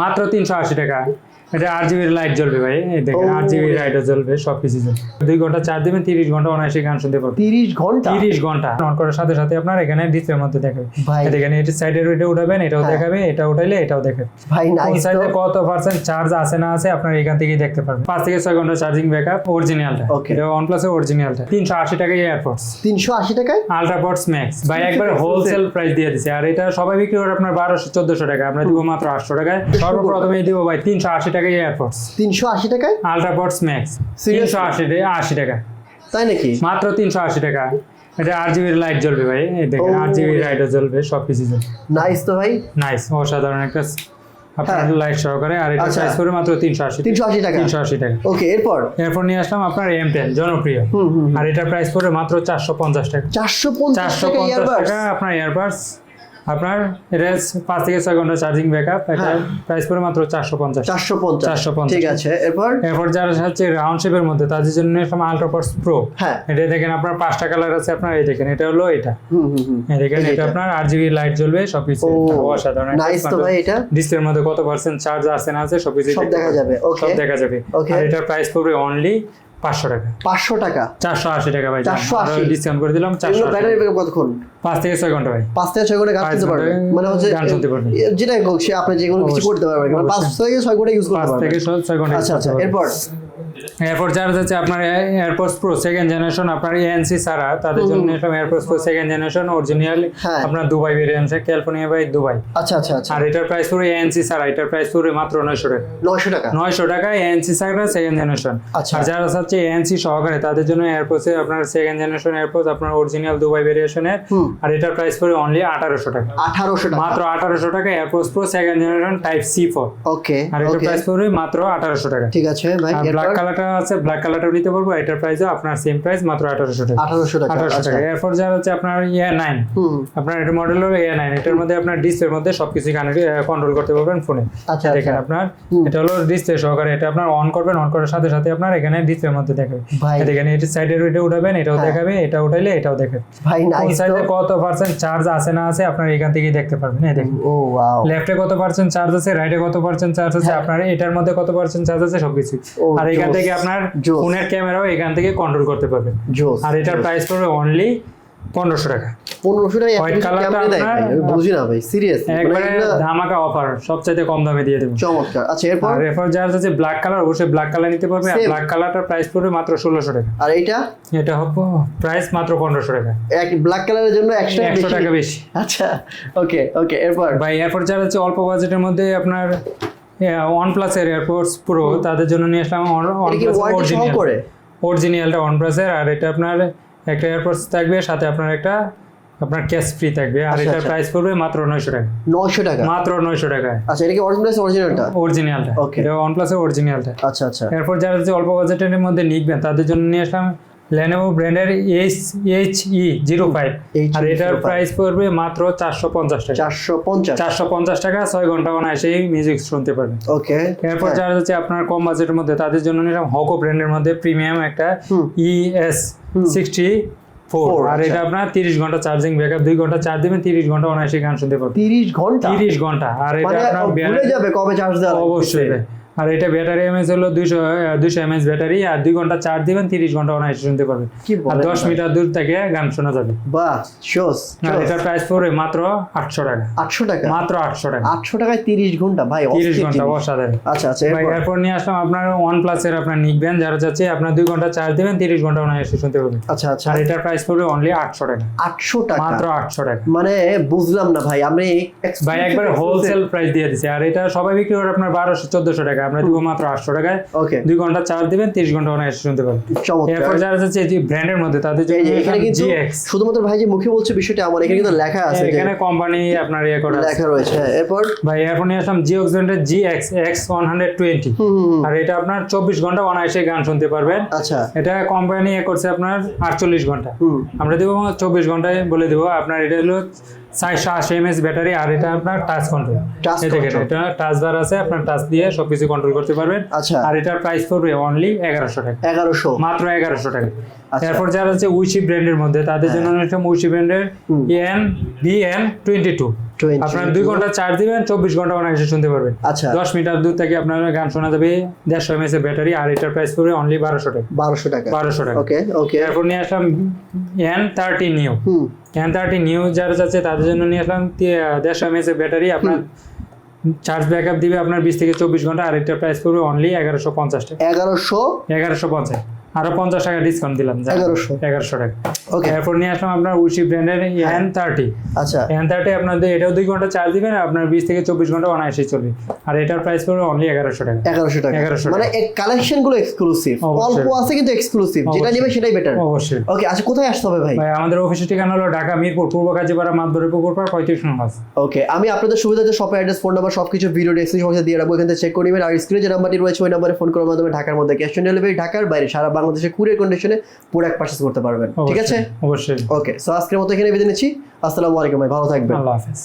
মাত্র তিনশো আশি টাকা। এটা আট জিবির লাইট জ্বলবে ভাই। এই দেখেন। আট জিবির লাইটও জ্বলবে সব কিছু জ্বলবে দুই ঘণ্টা চার দিবেন তিরিশ ঘণ্টা অনায়াসে গান শুনতে পারবেন। তিরিশ ঘণ্টা? তিরিশ ঘণ্টা। অন করার সাথে সাথে আপনার এখানে ডিসপ্লের মধ্যে দেখাবে। দেখেন এটা সাইডের এটা উঠাবেন এটাও হ্যাঁ। দেখাবে এটা উঠাইলে এটাও দেখাবে। ভাই কোন সাইডে কত পার্সেন্ট চার্জ আছে না আছে আপনার এখান থেকেই দেখতে পারবেন। পাঁচ থেকে ছয় ঘণ্টা চার্জিং ব্যাকআপ অরিজিনালটা Okay. এটা ওয়ান প্লাসের অরিজিনালটা তিনশো আশি টাকা এয়ারপোর্টস তিনশো আশি টাকায়? আলট্রাপডস ম্যাক্স ভাই একবার হোলসেল প্রাইস দিয়ে দিছে। আর এটা সবাই বিক্রি করে আপনার বারোশো চোদ্দশো টাকা আমরা দিব মাত্র আটশো টাকায়। সর্বপ্রথমে দিব ভাই তিনশো আশি টাকা এয়ারপোর্টস তিনশো আশি টাকায়? Ultrapods max Seriously? তিনশো আশি টাকা আশি টাকা। তাই নাকি? মাত্র তিনশো আশি টাকা। এটা আট জিবির লাইট জ্বলবে ভাই। এই দেখেন। আট জিবির লাইটও জ্বলবে সব কিছু জ্বলবে। নাইস তো ভাই। নাইস অসাধারণ একটা আপনার হ্যাঁ। লাইট সহকারে। আর এটা আচ্ছা। প্রাইস করে মাত্র তিনশো আশি তিনশো আশি টাকা? তিনশো আশি টাকা। ওকে এরপর? এরপর নিয়ে আসলাম আপনার এম টেন জনপ্রিয়। হুম হুম আর এটার প্রাইস পড়বে মাত্র চারশো পঞ্চাশ টাকা। চারশো পঞ্চাশ চারশো টাকা পঞ্চাশ ইয়ারবাডস টাকা আপনার ইয়ারবাডস আপনার এটা পাঁচ থেকে ছয় ঘণ্টা চার্জিং ব্যাকআপ এটা। প্রাইস পড়ে মাত্র চারশো পঞ্চাশ। চারশো পঞ্চাশ। 450 ঠিক আছে এরপর? এরপর যারা হচ্ছে রাউন্ড শেপের মধ্যে তাদের জন্য আলট্রাপডস প্রো হ্যাঁ। এটা দেখেন আপনার পাঁচটা কালার আছে আপনার এই দেখেন এটা হলো এটা। দেখেন এটা। আপনার আট জিবি লাইট জ্বলবে সবকিছু। ও অসাধারণ নাইস তো ভাই এটা। ডিসপ্লের মধ্যে কত পার্সেন্ট চার্জ আছে না আছে সবকিছু সব দেখা যাবে সব দেখা যাবে. আর এটার প্রাইস পড়বে অনলি পাঁচশো টাকা। পাঁচশো টাকা? চারশো আশি টাকা ভাই 480 ডিসকাউন্ট করে দিলাম চারশো ব্যাটারি ব্যাকআপ কতক্ষণ? পাঁচ থেকে ছয় ঘণ্টা ভাই। পাঁচ থেকে ছয় ঘণ্টা গান শুনতে পারবে। মানে হচ্ছে গান শুনতে পারবে। এ- যেটাই হোক সে আপনি যে কোনো কিছু করতে পারবেন মানে পাঁচ থেকে ছয় ঘণ্টা ইউজ করতে পাঁচ থেকে ছয় ঘণ্টা আচ্ছা আচ্ছা এরপর? এরপর যারা যাচ্ছে আপনার এয়ারপোর্টস প্রো সেকেন্ড জেনারেশন আপনার এএনসি ছাড়া তাদের জন্য AirPods pro second generation original. আপনার Dubai variant California by Dubai আচ্ছা আচ্ছা আচ্ছা। আর এটার প্রাইস পড়বে এএনসি ছাড়া এটার প্রাইস পড়বে মাত্র নয়শো টাকা। নয়শো টাকা? নয়শো টাকা এএনসি ছাড়া সেকেন্ড জেনারেশন আচ্ছা। আর যারা চাচ্ছে এএনসি সহকারে তাদের জন্য এয়ারপোর্টে আপনার সেকেন্ড জেনারেশন এয়ারপোর্ট আপনার অরিজিনাল দুবাই ভেরিয়েশনের আর এটার প্রাইস পড়বে অনলি আঠারোশো টাকা। আঠারোশো টাকা। মাত্র আঠারোশো টাকা AirPods pro second generation type C four okay আর এটার প্রাইস পড়বে মাত্র আঠারোশো টাকা। ঠিক আছে ভাই। ব্ল্যাক কালারটা আছে ব্ল্যাক কালারটাও নিতে পারব। এটার প্রাইসও আপনার সেম প্রাইস মাত্র আঠারোশো টাকা। আঠারোশো টাকা আঠারোশো আচ্ছা। টাকা। এরপর যার হচ্ছে আপনার ইয়ে নাইন আপনার এটা মডেল হলো এ নাইন এটার মধ্যে আপনার ডিসপ্লের মধ্যে সবকিছু কন্ট্রোল করতে পারবেন ফোনে আচ্ছা দেখেন আচ্ছা আপনার এটা হলো ডিসপ্লে সহকারে। এটা আপনার অন করবেন অন করার সাথে সাথে আপনার এখানে ডিসপ্লের মধ্যে দেখাবে। দেখেন এটা সাইডের এটা উঠাবেন এটাও হ্যাঁ। দেখাবে এটা উঠাইলে এটাও দেখাবে। ভাই নাইস সাইডে কত পার্সেন্ট চার্জ আছে না আছে আপনার এখান থেকেই দেখতে পারবেন। এই দেখেন। ও ওয়াও লেফটে কত পার্সেন্ট চার্জ আছে রাইটে কত পার্সেন্ট চার্জ আছে হ্যাঁ। আপনার এটার মধ্যে কত পার্সেন্ট চার্জ আছে সবকিছু। আর এখান থেকে আপনার। ফোনের ক্যামেরাও এখান থেকে কন্ট্রোল করতে পারবেন। আর এটার প্রাইস পড়বে অনলি পনেরোশো টাকা। পনেরোশো টাকা White colour টা কেমন দেয় ভাই? আপনার- বুঝি না ভাই সিরিয়াস একবারে ধামাকা অফার সবচাইতে কম দামে দিয়ে দেবো। চমৎকার। আচ্ছা এরপর? আর এরপর যার আছে ব্ল্যাক কালার অবশ্যই ব্ল্যাক কালার নিতে পারবে। আর ব্ল্যাক কালারটার প্রাইস পড়বে মাত্র ষোলোশো টাকা। আর এইটা? এটা হবে প্রাইস মাত্র পনেরোশো টাকা। এক ব্ল্যাক কালারের জন্য একশো একশো টাকা বেশি। আচ্ছা ওকে ওকে এরপর? ভাই এরপর যারা হচ্ছে অল্প বাজেটের মধ্যে আপনার ওয়ান প্লাস এর এয়ারপোর্টস প্রো তাদের জন্য নিয়ে আসলাম ওয়ারেন্টি অরিজিনাল করে? অরিজিনালটা প্লাসের আর এটা আপনার একটা এয়ারপোর্টস থাকবে সাথে আপনার একটা আপনার ক্যাশ ফ্রি থাকবে। আর আচ্ছা, এটার আচ্ছা। প্রাইস পড়বে মাত্র নয়শো টাকা। নয়শো টাকা? মাত্র নয়শো টাকায় আচ্ছা এটা কি অরিজিনাল অরিজিনালটা অরিজিনালটা Okay. এটা ওয়ান প্লাসের অরিজিনালটা আচ্ছা আচ্ছা। এরপর যারা হচ্ছে অল্প বাজেটের মধ্যে নিখবেন তাদের জন্য নিয়ে আসলাম লেনোভো ব্র্যান্ডের H H E zero five আর এটার 8E05 প্রাইস পড়বে মাত্র চারশো পঞ্চাশ টাকা। চারশো পঞ্চাশ। চারশো পঞ্চাশ টাকা ছয় ঘণ্টা অনায়াসেই মিউজিক শুনতে পারবেন ওকে এরপর যারা হচ্ছে আপনার কম বাজেটের মধ্যে তাদের জন্য নিলাম হকো ব্র্যান্ডের মধ্যে প্রিমিয়াম একটা। ইএস সিক্সটি ফোর আর আচ্ছা। এটা আপনার তিরিশ ঘণ্টা চার্জিং ব্যাকআপ দুই ঘণ্টা চার্জ দিবেন তিরিশ ঘণ্টা অনায়াসে গান শুনতে পারবেন তিরিশ ঘণ্টা? তিরিশ ঘণ্টা। আর এটা মানে আপনার ভুলে যাবে কবে চার্জ দেওয়া। অবশ্যই। আর এটা ব্যাটারি এমএস হলো দুইশো দুইশো এমএস ব্যাটারি আর দুই ঘণ্টা চার্জ দিবেন তিরিশ ঘণ্টা অনায়াসে শুনতে পারবেন। আর দশ মিটার দূর থেকে গান শোনা যাবে। বাহ শোস আর এটার প্রাইস পড়বে মাত্র আটশো টাকা। আটশো টাকা? মাত্র আটশো টাকা। আটশো টাকায় তিরিশ ঘণ্টা ভাই তিরিশ ঘণ্টা অসাধারণ। আচ্ছা আচ্ছা ভাই এরপর? নিয়ে আসলাম আপনার ওয়ান প্লাসের আপনার নিকবেন যারা চাচ্ছে আপনার দুই ঘণ্টা চার্জ দিবেন তিরিশ ঘণ্টা অনায়াসে শুনতে পারবেন। আচ্ছা আচ্ছা। আর এটার প্রাইস পড়বে অনলি আটশো টাকা। আটশো টাকা? মাত্র আটশো টাকা। মানে বুঝলাম না ভাই আমি ভাই একবার হোলসেল প্রাইস দিয়ে দিছে। আর এটা সবাই বিক্রি করে আপনার বারোশো চোদ্দশো টাকা। আমরা দিব মাত্র আটশো টাকায়। দুই ঘণ্টা চার্জ দিবেন তিরিশ ঘণ্টা অনায়াসে শুনতে পারবেন এরপর যারা যাচ্ছে যে ব্র্যান্ডের মধ্যে তাদের জন্য এখানে কিন্তু শুধুমাত্র ভাই যে মুখে বলছে বিষয়টা আমার এখানে কিন্তু লেখা আছে এখানে কোম্পানি আপনার ইয়ে করা লেখা রয়েছে হ্যাঁ, এরপর? ভাই এরপর নিয়ে আসলাম জিওক্স ব্র্যান্ডের G X X one hundred twenty. আর এটা আপনার চব্বিশ ঘণ্টা অনায়াসে গান শুনতে পারবেন। আচ্ছা। এটা কোম্পানি এ করছে আপনার আটচল্লিশ ঘণ্টা। আমরা দেবো চব্বিশ ঘন্টায় বলে দেবো আপনার এটা হলো চারশো আশি এমএস ব্যাটারি আর এটা আপনার টাচ কন্ট্রোল দেখেন এটা টাচ বার আছে আপনার টাচ দিয়ে সবকিছু কন্ট্রোল করতে পারবেন। আচ্ছা। আর এটার প্রাইস পড়বে অনলি এগারোশো টাকা। এগারোশো। মাত্র এগারোশো টাকা। আচ্ছা। এরপর যারা হচ্ছে উইশি ব্র্যান্ডের মধ্যে তাদের জন্য একটা উইশি ব্র্যান্ডের হুম। বি এন টোয়েন্টি টু আপনার দুই ঘণ্টা চার্জ দিবেন চব্বিশ ঘণ্টা অনায়াসে শুনতে পারবেন। আচ্ছা। দশ মিটার দূর থেকে আপনার গান শোনা যাবে দেড়শো এমএস এর ব্যাটারি আর এটার প্রাইস পড়বে অনলি বারোশো টাকা। বারোশো টাকা। বারোশো টাকা। ওকে ওকে এরপর নিয়ে আসলাম N thirty new N thirty new যারা আছে তাদের জন্য নিয়ে আসলাম। দেড়শো এমএস এর ব্যাটারি আপনার চার্জ ব্যাকআপ দিবে আপনার বিশ থেকে চব্বিশ ঘণ্টা আর এটার প্রাইস পড়বে অনলি এগারোশো পঞ্চাশ টাকা। এগারোশো এগারোশো পঞ্চাশ। আরও পঞ্চাশ টাকা ডিসকাউন্ট দিলাম এগারোশো। এগারোশো টাকা। ওকে এরপর নিয়ে আসলাম আপনার উশি ব্র্যান্ডের এন থার্টি আচ্ছা। এন থার্টি আপনার দিয়ে- এটাও দুই ঘণ্টা চার্জ দিবেন আপনার বিশ থেকে চব্বিশ ঘণ্টা অনায়াসে চলবে। আর এটার প্রাইস পড়বে অনলি এগারোশো টাকা। এগারোশো টাকা। 1100 টাকা। মানে কালেকশনগুলো এক্সক্লুসিভ। অল্প আছে কিন্তু এক্সক্লুসিভ যেটা। নেবে সেটাই বেটার অবশ্যই। ওকে আচ্ছা কোথায় আসতে হবে ভাই? ভাই আমাদের অফিসের ঠিকানা হলো ঢাকা মিরপুর পূর্ব কাজীপাড়া মাতবরে পুকুর পাড় পঁয়ত্রিশ নম্বর ওকে আমি আপনাদের সুবিধাতে শপের অ্যাড্রেস ফোন নাম্বার সবকিছু ভিডিও ডেসক্রিপশন দিয়ে রাখব। এখান থেকে চেক করে নেবেন। আর স্ক্রিনে যে নাম্বারটি রয়েছে ওই নাম্বারে ফোন করার মাধ্যমে ঢাকার মধ্যে ক্যাশ অন ডেলিভারি ঢাকার বাইরে সারা বাংলাদেশে কুরিয়ার কন্ডিশনে এক পারচেস করতে পারবেন। ঠিক আছে? অবশ্যই। ওকে সো আজকের মতো এখানে বিদায় নিচ্ছি। আসসালামু আলাইকুম ভাই ভালো থাকবেন। আল্লাহ হাফেজ।